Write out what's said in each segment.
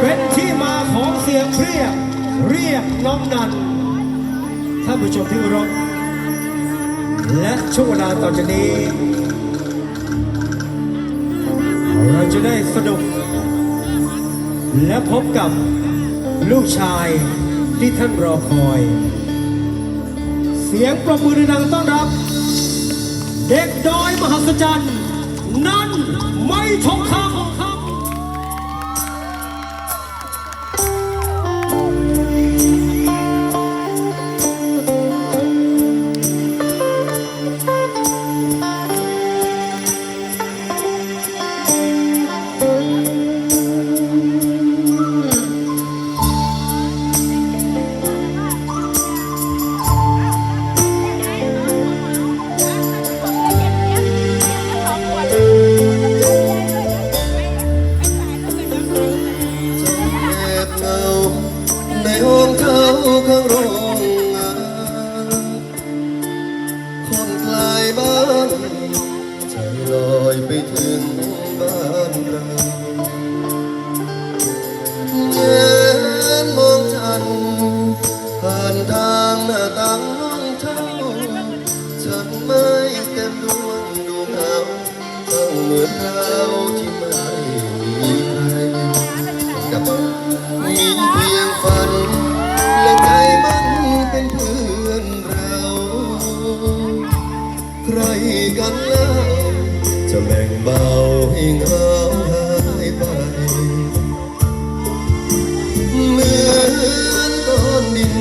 เป็นที่มาของเสียงเรียก เรียกน้องนันท่านผู้ชมที่เคารพและช่วงเวลาต่อจากนี้ เราจะได้สนุก และพบกับลูกชายที่ท่านรอคอย เสียงประมือดังต้อนรับ เด็กดอยมหัศจรรย์ นั่นไม่ทองคำ ในห้องเขาข้างโรงงานคนคลายบ้านใจลอยไปถึงบ้านเราเย็นมองฉันผ่านทางหน้าต่างห้องเช่าฉันไม่เต็มดวงดวงเอาต้องเหมือนเราที่ไม่ ใครกันเล่าจะแบ่งเบาให้เหงาหายไป เหมือนก้อนดิน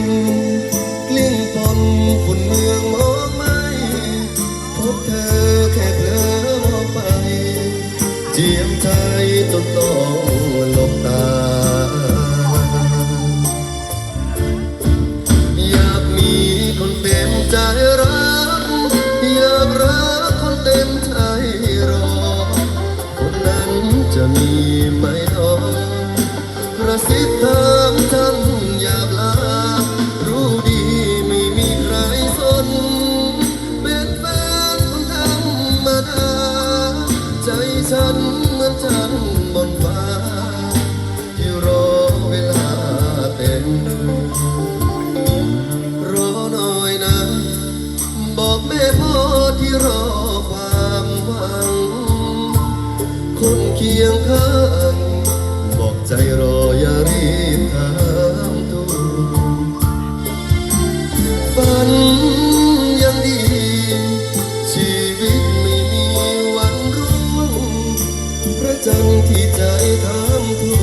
กลิ้งปนฝุ่นเมืองมองไม่พบเธอแค่เพลอมองไป เจียมใจจนต้องหลบตาอยากมีคนเต็มใจ ระซิบเธอฉันอยากลา รู้ดีไม่มีใครสน เป็นแฟนคนธรรดา ใจฉันมือนฉันบนฟ้า ที่รอเวลาเต็มรอหน่อยนะ บอกแม่พ่อที่รอความหวัง คนเคียงข้ มันยังดี ชีวิตไม่มีวันรุ่งพระจันทร์ที่ใจทำทุ